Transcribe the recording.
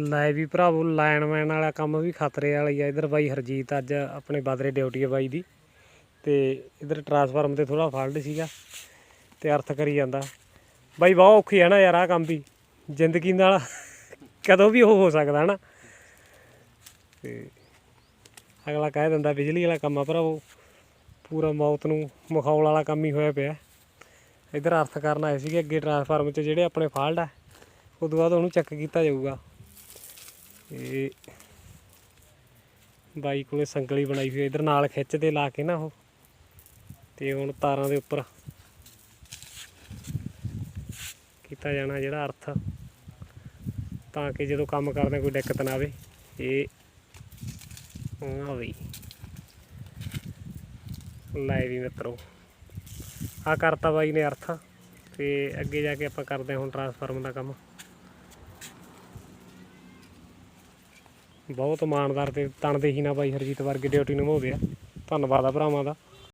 ਲੈ ਵੀ ਭਰਾਵੋ ਲਾਈਨਮੈਨ ਵਾਲਾ ਕੰਮ ਵੀ ਖਤਰੇ ਵਾਲਾ ਹੀ ਆ। ਇਧਰ ਬਾਈ ਹਰਜੀਤ ਅੱਜ ਆਪਣੇ ਬਾਦਰੇ ਡਿਊਟੀ ਆ ਬਾਈ ਦੀ ਤੇ ਇਧਰ ਟਰਾਂਸਫਾਰਮ ਤੇ ਥੋੜਾ ਫਾਲਟ ਸੀਗਾ ਤੇ ਅਰਥ ਕਰੀ ਜਾਂਦਾ। ਬਾਈ ਬਹੁਤ ਔਖੀ ਹੈ ਨਾ ਯਾਰ ਆ ਕੰਮ ਵੀ। ਜ਼ਿੰਦਗੀ ਨਾਲ ਕਦੋਂ ਵੀ ਉਹ ਹੋ ਸਕਦਾ ਨਾ ਤੇ ਅਗਲਾ ਕਹਿ ਦਿੰਦਾ, ਬਿਜਲੀ ਵਾਲਾ ਕੰਮ ਆ ਭਰਾਵੋ। ਪੂਰਾ ਮੌਤ ਨੂੰ ਮਖੌਲ ਵਾਲਾ ਕੰਮ ਹੀ ਹੋਇਆ ਪਿਆ। ਇਧਰ ਅਰਥ ਕਰਨ ਆਏ ਸੀਗੇ, ਅੱਗੇ ਟਰਾਂਸਫਾਰਮ 'ਚ ਜਿਹੜੇ ਆਪਣੇ ਫਾਲਟ ਆ, ਉਦੋਂ ਬਾਅਦ ਉਹਨੂੰ ਚੈੱਕ ਕੀਤਾ ਜਾਊਗਾ। ਤੇ ਬਾਈ ਕੋਲੇ ਸੰਗਲੀ ਬਣਾਈ ਹੋਈ ਇਧਰ ਨਾਲ ਖਿੱਚਦੇ ਲਾ ਕੇ ਨਾ ਉਹ। ਤੇ ਹੁਣ ਤਾਰਾਂ ਦੇ ਉੱਪਰ ਕੀਤਾ ਜਾਣਾ ਜਿਹੜਾ ਅਰਥ। ਤਾਂ ਕਿ ਜਦੋਂ ਕੰਮ ਕਰਦੇ ਕੋਈ ਦਿੱਕਤ ਨਾ ਆਵੇ। ਇਹ ਆ ਬਈ। ਲੈ ਵੀ ਮਿੱਤਰੋ। ਆ ਕਰਤਾ ਬਾਈ ਨੇ ਅਰਥ। ਤੇ ਅੱਗੇ ਜਾ ਕੇ ਆਪਾਂ ਕਰਦੇ ਹਾਂ ਹੁਣ ਟਰਾਂਸਫਾਰਮ ਦਾ ਕੰਮ। ਬਹੁਤ ਇਮਾਨਦਾਰ ਤੇ ਤਣਦੇ ਹੀ ਨਾ ਬਾਈ ਹਰਜੀਤ ਵਰਗੇ ਡਿਊਟੀ ਨਿਭਾਉਂਦੇ ਆ। ਧੰਨਵਾਦ ਆ ਭਰਾਵਾਂ ਦਾ।